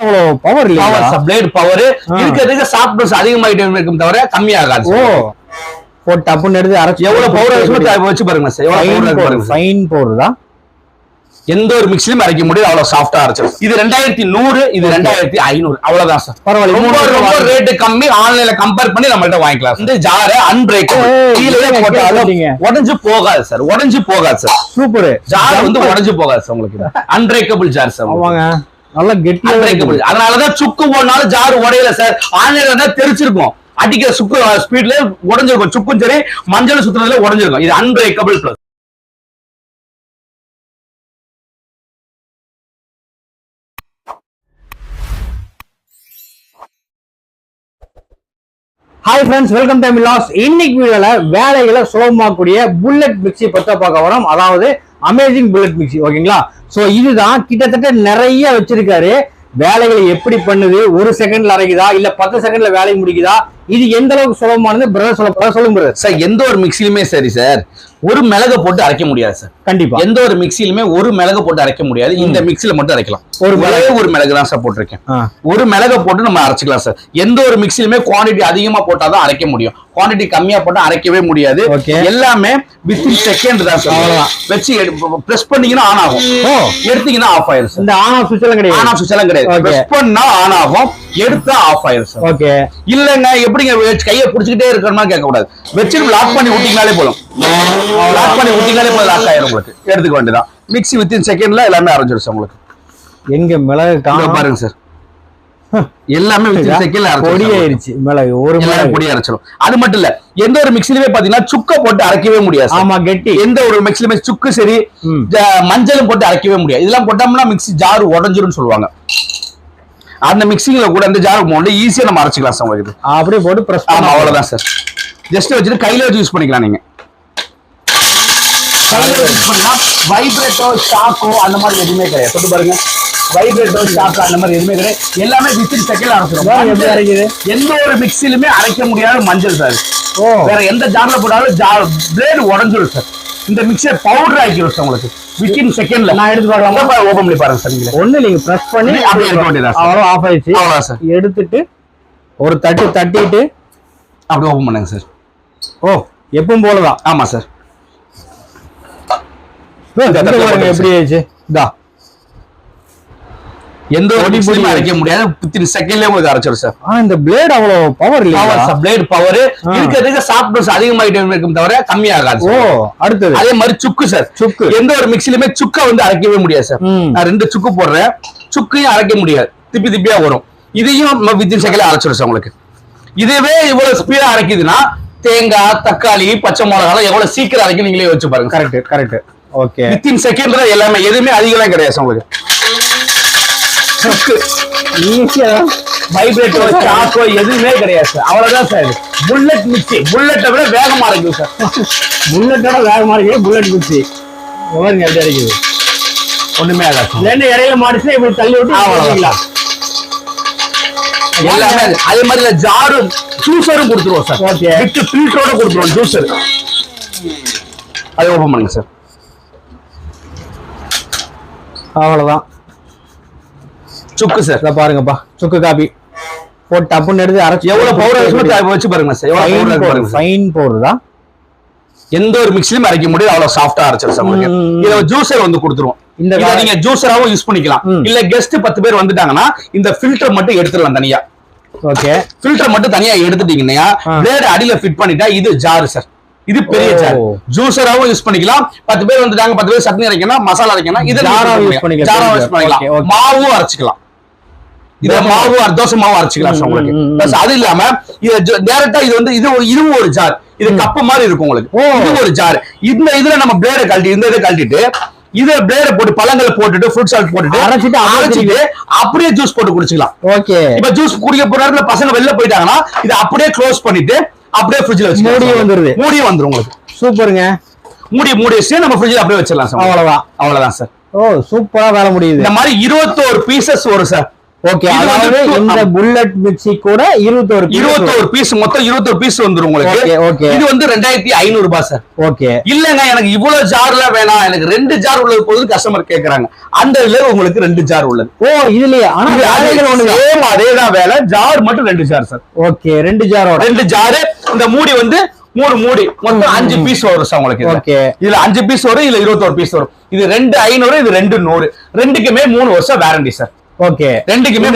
அவ்வளோ பவர் இல்லையா power blade power இருக்கிறதுக்கு சாஃப்ட்னஸ் அதிகமாயிட்டே இருக்கும் தவிர கம்மியாகாது ஓ. போட்டு டப்புன்னு எடுத்து அரைச்சு எவ்வளவு பவர் வச்சு பாருங்க சார் எவ்வளவு பவர். ஃபைன் பவுடர் தான். எந்த ஒரு மிக்சிலும் அரைக்க முடியாது அவ்வளவு சாஃப்டா அரைச்சிடும் இது ரெண்டாயிரத்தி நூறு இது ரெண்டாயிரத்தி ஐநூறு. அவ்வளவுதான் சார் பரவாயில்ல, ரொம்ப. ரேட்டு கம்மி. ஆன்லைன்ல கம்பேர் பண்ணி நம்மள்ட்ட வாங்கிக்கலாம் இந்த ஜார அன்பிரேக். உடைஞ்சு போகாது சார் உடைஞ்சு போகாது சார் சூப்பர் ஜார் வந்து உடைஞ்சு போகாது சார் உங்களுக்கு. அன்பிரேக்கபிள் ஜார் சார் நல்லா கெட்டியா அன்பிரேக்கபிள் அதனாலதான் சுக்கு போனாலும் ஜார் உடையல சார். ஆன்லைன்ல தெரிச்சிருக்கும் அடிக்கிற சுக்கு ஸ்பீட்ல உடைஞ்சிருக்கும். சுக்கும் சரி மஞ்சள் சுத்துறதுல உடைஞ்சிருக்கும். இது unbreakable plus hi friends welcome time loss இன்னைக்கு வீடியோல வேலைகளை சுலபமாக்கக்கூடிய புல்லட் மிக்ஸி பத்த பார்க்க வரோம் அதாவது அமேசிங் புல்லட் மிக்சி ஓகேங்களா? சோ இதுதான் கிட்டத்தட்ட நிறைய வச்சிருக்காரு. வேலைகளை எப்படி பண்ணுது? ஒரு செகண்ட்ல அரைக்குதா இல்ல பத்து செகண்ட்ல வேலையை முடிக்குதா? இது எந்த அளவுக்கு சுலபமானது? பிரதர் சொல்ல சொல்லுங்க பிரதர் சார் எந்த ஒரு மிக்சிலுமே சரி சார் ஒரு மிளகை போட்டு அரைக்க முடியாது சார் கண்டிப்பா. எந்த ஒரு மிக்சிலுமே ஒரு மிளகு போட்டு அரைக்க முடியாது. இந்த மிக்சில மட்டும் அரைக்கலாம். ஒரு ஒரு ஒரே மிளகு தான் சார் போட்டிருக்கேன். ஒரு மிளகை போட்டு நம்ம அரைச்சிக்கலாம் சார் எந்த ஒரு மிக்சிலுமே குவாண்டிட்டி அதிகமா போட்டாதான் அரைக்க முடியும். குவாண்டிட்டி கம்மியா போட்டா அரைக்கவே முடியாது. எல்லாமே வித்தின் செகண்ட் தான் சார். வச்சு பிரஸ் பண்ணீங்கன்னா ஆன் ஆகும். எடுத்தீங்கன்னா ஆஃப் ஆயிரும் சார் இந்த ஆன் ஆஃப் சுவிட்ச் எல்லாம் ஆன் கிடையாது ஆஃப் சுவிட்ச் எல்லாம் கிடையாது. பிரஸ் பண்ணா ஆன் ஆகும். எடுத்தா ஆஃப் ஆயிரும் சார் ஓகே இல்லங்க எப்படிங்க கையை புடிச்சுக்கிட்டே இருக்கணுமா கேட்க கூடாது. வச்சு லாக் பண்ணி விட்டீங்கனாலே போதும். லாக் பண்ணி விட்டீங்கனாலே போதும் லாக் ஆயிரும் உங்களுக்கு. எடுத்துக்க வேண்டியதான் மிக்ஸி வித்தின் செகண்ட்ல எல்லாமே அரைஞ்சிருச்சு உங்களுக்கு. எங்க மிளகு காணும்? பாருங்க சார் எல்லாமே வித்தின் செகண்ட்ல பொடி ஆயிருச்சு மிளகு ஒரு மிளகு. பொடி அரைச்சிடும் அது மட்டும் இல்ல எந்த ஒரு மிக்ஸிலுமே பாத்தீங்கன்னா சுக்க போட்டு அரைக்கவே முடியாது. ஆமா கெட்டி. எந்த ஒரு மிக்ஸிலுமே சுக்கு சரி மஞ்சளும் போட்டு அரைக்கவே முடியாது. இதெல்லாம் போட்டோம்னா மிக்ஸி ஜார் உடஞ்சிரும்னு சொல்லுவாங்க. அந்த மிக்சிங்ல கூட அந்த ஜார் போட்டு ஈஸியா நம்ம அரைச்சிக்கலாம் சார் உங்களுக்கு. அப்படியே போட்டு பிரஸ் ஆமா அவ்வளவுதான் சார் ஜஸ்ட் வச்சுட்டு கையில வச்சு யூஸ் பண்ணிக்கலாம் நீங்க. கையில யூஸ் பண்ணா வைப்ரேட்டோ ஷாக்கோ அந்த மாதிரி எதுவுமே கிடையாது. தொட்டு பாருங்க. வைப்ரேட்டோ ஷாக்கோ அந்த மாதிரி எதுவுமே கிடையாது. எல்லாமே வித்தின் செகண்ட் பாருங்க எப்படி அரைச்சிடும் அரைக்குது? எந்த ஒரு மிக்ஸிலுமே அரைக்க முடியாத மஞ்சள் சார் வேற எந்த ஜார்ல போட்டாலும் ஜார் பிளேடு உடஞ்சிரும் சார் இந்த மிக்ஸியை பவுடர் ஆக்கிடும் சார் உங்களுக்கு. வித்தின் செகண்ட்ல நான் எடுத்து பார்க்கலாமா ஓபன் பண்ணி பாருங்க சார் ஒண்ணு நீங்க பிரஸ் பண்ணி அப்படியே இருக்க வேண்டியதா. அவ்வளவு ஆஃப் ஆயிடுச்சு. அவ்வளவுதான் சார் எடுத்துட்டு ஒரு தட்டு தட்டிட்டு அப்படியே ஓபன் பண்ணுங்க சார் ஓ எப்பவும் போலதான். ஆமா சார் எப்படி ஆயிடுச்சு. இதா. எந்த ஒரு மிக்ஸிலுமே அரைக்க முடியாது. வித்தின் செகண்ட்லயே உங்களுக்கு அரைச்சிடும் சார் ஆ இந்த பிளேட் அவ்வளவு பவர் இல்லையா? Power blade power. இருக்கிறதுக்கு சாஃப்ட்னஸ் அதிகமாயிட்டே இருக்கும் தவிர கம்மியாகாது ஓ. அடுத்தது. அதே மாதிரி சுக்கு சார் சுக்கு. எந்த ஒரு மிக்ஸிலுமே சுக்க வந்து அரைக்கவே முடியாது சார். நான் ரெண்டு சுக்கு போடுறேன். சுக்கையும் அரைக்க முடியாது. திப்பி திப்பியா வரும். இதையும் வித்தின் செகண்ட்ல அரைச்சிடும் சார் உங்களுக்கு. இதுவே இவ்வளவு ஸ்பீடா அரைக்குதுன்னா தேங்காய் தக்காளி பச்சை மிளகாய் எவ்வளவு சீக்கிரம் அரைக்கும் நீங்களே வச்சு பாருங்க கரெக்ட் கரெக்ட் ஓகே வித்தின் செகண்ட்ல எல்லாமே எதுவுமே அதிகம்லாம் கிடையாது உங்களுக்கு. ஈஸியா வைப்ரேட்டோ சாக்கோ எதுவுமே கிடையாது சார் அவ்வளவுதான் சார் புல்லட் மிக்சி புல்லட்டை விட வேகமா இருக்கு சார் புல்லட்டோட வேகமா இருக்கு புல்லட் மிக்ஸி பாருங்க எப்படி அரைக்குது ஒண்ணுமே ஆகாது ரெண்டு இடையில மாடிச்சு இப்படி தள்ளி விட்டு. போட்டுக்கலாம். எல்லாமே அதே மாதிரி ஜாரும் ஜூஸரும் கொடுத்துருவோம் சார் Okay. வித் ஃபில்டரோட கொடுத்துருவோம் ஜூஸர் அதை ஓபன் பண்ணுங்க சார் அவ்வளவுதான். சுக்கு சார். இதை பாருங்கப்பா. சுக்கு காபி. போட்டு டப்புன்னு எடுத்து அரைச்சு எவ்வளவு பவுடர் வச்சு பாருங்க சார். எவ்வளவு சார். ஃபைன் பவுடர் தான். எந்த ஒரு மிக்ஸிலும் அரைக்க முடியாது. அவ்வளவு சாஃப்டா அரைச்சிடும் சார் உங்களுக்கு. இதை ஜூஸர் வந்து கொடுத்துருவோம். இந்த நீங்க ஜூஸராவும் யூஸ் பண்ணிக்கலாம். இல்ல கெஸ்ட் பத்து பேர் வந்துட்டாங்கன்னா இந்த ஃபில்டர் மட்டும் எடுத்துடலாம் தனியா. ஓகே ஃபில்டர் மட்டும் தனியா எடுத்துட்டீங்கன்னா. பிளேட் அடியில ஃபிட் பண்ணிட்டா இது ஜார் சார் இது பெரிய. ஜார் ஜூஸராவும் யூஸ் பண்ணிக்கலாம். பத்து பேர் வந்துட்டாங்க பத்து பேர் சட்னி அரைக்கணும் மசாலா அரைக்கணும் இது ஜாராவும் யூஸ் பண்ணிக்கலாம். மாவும் அரைச்சிக்கலாம். இது மாவு தோசை மாவு அரைச்சிக்கலாம் உங்களுக்கு. அது இல்லாம இது டேரக்டா இது வந்து இது ஒரு- இதுவும் ஒரு ஜார் இது கப்பு மாதிரி இருக்கும் உங்களுக்கு. இது ஒரு ஜார் இந்த இதுல நம்ம பிளேட கழட்டி இந்த இதை கழட்டிட்டு இத பிளேட போட்டு பழங்களை போட்டுட்டு ஃப்ரூட் சால்ட் போட்டுட்டு அரைச்சிட்டு அப்படியே அரைச்சிட்டு அப்படியே ஜூஸ் போட்டு குடிச்சுக்கலாம். ஓகே. இப்ப ஜூஸ் குடிக்க போற நேரத்துல பசங்க வெளில போயிட்டாங்கன்னா இதை அப்படியே க்ளோஸ் பண்ணிட்டு அப்படியே ஃப்ரிட்ஜ்ல வச்சு மூடியே வந்துருது. மூடியே வந்துரும் உங்களுக்கு. சூப்பருங்க. மூடி மூடி வச்சு நம்ம ஃப்ரிட்ஜ்ல அப்படியே வச்சிடலாம் சார். அவ்வளவுதான். அவ்வளவுதான் சார். ஓ சூப்பரா வேலை முடியுது. இந்த மாதிரி இருபத்தோரு பீசஸ் வரும் சார். ஓகே அதாவது இந்த புல்லட் மிக்ஸி கூட இருபத்தோரு இருபத்தோரு பீஸ் மொத்தம் இருபத்தோரு பீஸ் வந்துரும் ஓகே உங்களுக்கு ஓகே இது வந்து ரெண்டாயிரத்தி ஐநூறு ரூபாய் சார் ஓகே இல்லங்க எனக்கு இவ்வளவு ஜார்லாம் வேணாம். எனக்கு ரெண்டு ஜார் உள்ளது போதும் கஸ்டமர் கேக்குறாங்க. அந்த இதுல உங்களுக்கு ரெண்டு ஜார் உள்ளது. ஓ இதுலயே. ஆனா வேலைகள் அதே அதேதான் வேலை. ஜார் மட்டும் ரெண்டு ஜார் சார் ஓகே ரெண்டு ஜாரோட ரெண்டு ஜாரு இந்த மூடி வந்து மூணு மூடி. மொத்தம் அஞ்சு பீஸ் வரும் சார் உங்களுக்கு. ஓகே இதுல அஞ்சு பீஸ் வரும் இதுல இருபத்தோரு பீஸ் வரும். இது ரெண்டு ஐநூறு இது ரெண்டு நூறு. ரெண்டுக்குமே மூணு வருஷம் வேரண்டி சார் ஓகே. ரெண்டுக்குமே.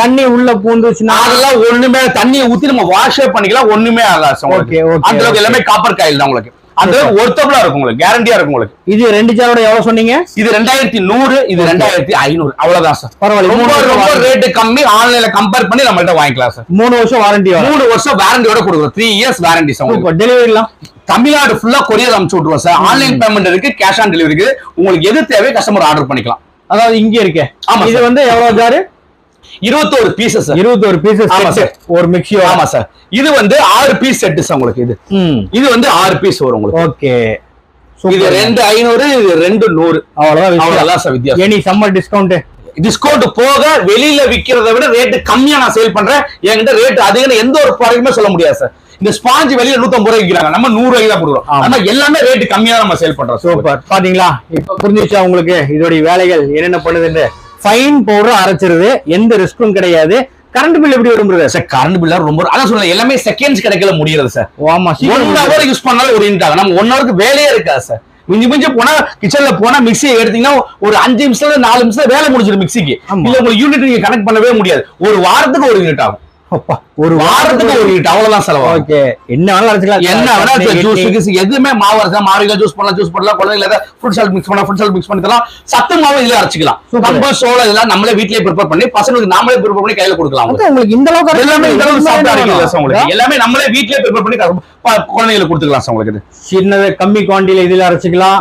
தண்ணி உள்ள பூந்துச்சுன்னா அதெல்லாம் ஒண்ணுமே தண்ணியை ஊத்தி நம்ம வாஷ் பண்ணிக்கலாம் ஒண்ணுமே ஆகாது. Okay, okay, அந்த அளவுக்கு. எல்லாமே காப்பர் காயில் தான் உங்களுக்கு. அந்த ஒர்த்தபிளா இருக்கும் உங்களுக்கு கேரண்டியா இருக்கும் உங்களுக்கு. இது ரெண்டு ஜாரோட எவ்வளவு சொன்னீங்க? இது ரெண்டாயிரத்தி நூறு இது ரெண்டாயிரத்தி ஐநூறு. அவ்வளவுதான் சார். பரவாயில்ல ரொம்ப ரொம்ப கம்மி. ஆன்லைன்ல கம்பேர் பண்ணி நம்மள்ட்ட வாங்கிக்கலாம் சார். மூணு வருஷம் வாரண்டி மூணு வருஷம் வாரண்டியோட கொடுக்குறோம். த்ரீ இயர்ஸ் வாரண்டி சார் டெலிவரிலாம் தமிழ்நாடு ஃபுல்லா கொரியர் அனுப்பிச்சு விட்டுருவோம் சார். ஆன்லைன் பேமெண்ட் இருக்கு கேஷ் ஆன் டெலிவரி இருக்கு. உங்களுக்கு எது தேவை கஸ்டமர் ஆர்டர் பண்ணிக்கலாம். அதாவது இங்க இருக்கே. இது. வந்து எவ்வளவு ஜாரு இருபத்தோரு பீசஸ் இருபத்தோரு பீசஸ் ஆமா சார். ஒரு மிக்ஸி ஆமா சார் இது வந்து ஆறு பீஸ் செட் சார் உங்களுக்கு இது. இது வந்து ஆறு பீஸ் வரும் உங்களுக்கு. ஓகே. இது ரெண்டு ஐநூறு இது ரெண்டு நூறு. அவ்வளவுதான் அவ்வளவுதான் சார் வித்தியாசம். எனி சம்மர் டிஸ்கவுண்ட் டிஸ்கவுண்ட் போக வெளியில விக்கிறத விட ரேட் கம்மியா நான் சேல் பண்றேன். என்கிட்ட ரேட் அதிகம் எந்த ஒரு ப்ராடக்ட்டுமே சொல்ல முடியாது சார் இந்த ஸ்பாஞ்ச் வெளியில நூத்தம்பது ரூபாய் விக்கிறாங்க. நம்ம நூறு ரூபாய்க்கு தான் கொடுக்குறோம். ஆனா எல்லாமே ரேட் கம்மியா நம்ம சேல் பண்றோம். சூப்பர் பாத்தீங்களா? இப்ப புரிஞ்சுச்சா உங்களுக்கு இதோடைய வேலைகள் என்னென்ன பண்ணுதுன்னு. ஃபைன் பவுடர் அரைச்சிருது. எந்த ரிஸ்க்கும் கிடையாது. கரண்ட் பில் எப்படி வரும்? சார் கரண்ட் பில்லா ரொம்ப அதான் சொல்ல எல்லாமே செகண்ட்ஸ் கிடைக்கல முடியறது சார் ஆமா. ஒன் ஹவர் யூஸ் பண்ணாலும் ஒரு ஆகும். நம்ம ஒன் ஹவருக்கு வேலையே இருக்காது சார் மிஞ்சி மிஞ்சி போனா கிச்சன்ல போனா மிக்சியை எடுத்தீங்கன்னா ஒரு அஞ்சு நிமிஷத்துல நாலு நிமிஷத்துல வேலை முடிஞ்சிடும் மிக்சிக்கு. இல்ல உங்களுக்கு யூனிட் நீங்க கனெக்ட் பண்ணவே முடியாது. ஒரு வாரத்துக்கு ஒரு யூனிட் ஆகும். ஒரு வாரத்துக்கு ஒரு யூனிட் அவ்வளவுதான் செலவாகும் ஓகே. என்ன வேணாலும் அரைச்சிக்கலாம் என்ன வேணா சட்னி, ஜூஸ். கீஸ் எதுவுமே மாவு அரைச்சா மாவில ஜூஸ் பண்ணலாம் ஜூஸ் பண்ணலாம் குழந்தைங்க ஏதாவது ஃப்ரூட் சால்ட் மிக்ஸ் பண்ணலாம் ஃப்ரூட் சால்ட் மிக்ஸ் பண்ணி தரலாம். சத்து மாவு இதுல அரைச்சிக்கலாம். கம்பு சோளம் இதெல்லாம் நம்மளே வீட்லயே ப்ரிப்பேர் பண்ணி பசங்களுக்கு நாமளே ப்ரிப்பேர் பண்ணி கையில கொடுக்கலாம் உங்களுக்கு இந்த அளவுக்கு எல்லாமே இந்த அளவுக்கு சாப்பிட்டா உங்களுக்கு. எல்லாமே நம்மளே வீட்லயே ப்ரிப்பேர் பண்ணி குழந்தைங்களுக்கு கொடுத்துக்கலாம் சார் உங்களுக்கு. சின்னது கம்மி குவான்டிட்டியில இதுல அரைச்சிக்கலாம்.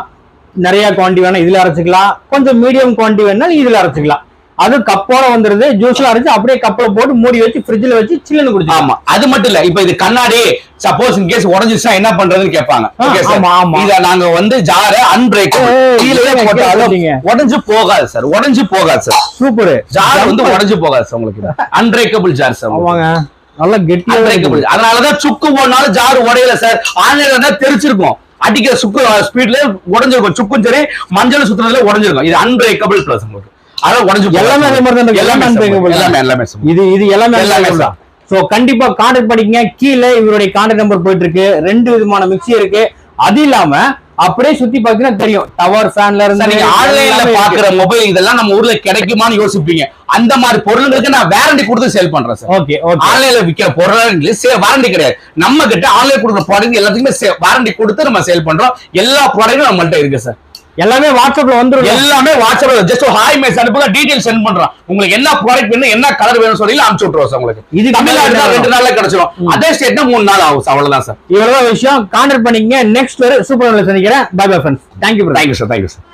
நிறைய குவான்டி வேணா இதுல அரைச்சிக்கலாம். கொஞ்சம் மீடியம் குவான்டி வேணாலும் இதுல அரைச்சிக்கலாம். அது கப்போட வந்துருது ஜூஸ்ல அரைச்சு அப்படியே கப்பல போட்டு மூடி வச்சு ஃப்ரிட்ஜ்ல வச்சு சில்லுன்னு குடிச்சிக்கலாம். ஆமா. அது மட்டும் இல்ல இப்ப இது கண்ணாடி சப்போஸ் இன் கேஸ் உடஞ்சிருச்சா என்ன பண்றதுன்னு கேட்பாங்க. இத நாங்க வந்து ஜார அன்பிரேக்? உடைஞ்சு போகாது சார் உடைஞ்சு போகாது சார் சூப்பர் ஜார் வந்து உடைஞ்சு போகாது சார் உங்களுக்கு. Unbreakable jar sir. ஆமாங்க. நல்லா கெட்டியா அதனாலதான் சுக்கு போனாலும் ஜார் உடையல சார் ஆன்லைன்ல தான் தெரிச்சிருக்கும் அடிக்கிற சுக்கு ஸ்பீட்ல உடைஞ்சிருக்கும். சுக்கும் சரி மஞ்சள் சுத்துறதுல உடைஞ்சிருக்கும். இது அன்பிரேக்கபிள் பிளஸ் உங்களுக்கு. அதான் உடைஞ்சு. எல்லாமே தான். எல்லாமே எல்லாமே எல்லாமே தான். இது இது எல்லாமே எல்லாமே எல்லாமே சோ கண்டிப்பா கான்டாக்ட் பண்ணிக்கங்க. கீழே இவருடைய கான்டாக்ட் நம்பர் போயிட்டு இருக்கு ரெண்டு விதமான மிக்ஸி இருக்கு. அது இல்லாம அப்படியே சுத்தி பாத்தீங்கன்னா தெரியும். டவர் ஃபேன்ல இருந்து நீங்க ஆன்லைன்ல. பாக்குற மொபைல் இதெல்லாம் நம்ம ஊர்ல கிடைக்குமான்னு யோசிப்பீங்க. அந்த மாதிரி பொருளுங்களுக்கு நான் வாரண்டி கொடுத்து சேல் பண்றேன் சார். ஓகே ஓகே ஆன்லைன்ல விக்கிற பொருள் வாரண்டி கிடையாது. நம்ம கிட்ட ஆன்லைன் கொடுக்குற ப்ராடக்ட் எல்லாத்துக்குமே வாரண்டி கொடுத்து நம்ம சேல் பண்றோம். எல்லா ப்ராடக்ட்டும் நம்மள்ட்ட இருக்கு சார். எல்லாமே வாட்ஸ்அப்ல வந்துரும் எல்லாமே வாட்ஸ்அப்ல ஜஸ்ட் ஹாய் மெசேஜ் அனுப்புங்க டீடைல் சென்ட் பண்றோம் உங்களுக்கு என்ன ப்ராடக்ட் வேணும் என்ன கலர் வேணும் சொல்லி அனுப்பிச்சு விட்டுருவோம் சார் உங்களுக்கு. இதுக்கு தமிழ்நாடு ரெண்டு நாள்ல கிடைச்சிரும். அதே ஸ்டேட்னா மூணு நாள் ஆகும் sir. அவ்வளவுதான் சார் இவ்வளவுதான் விஷயம். கான்டாக்ட் பண்ணிக்கங்க. நெக்ஸ்ட் வரை சூப்பர் சந்திக்கிறேன். Bye bye friends thank you thank you sir thank you sir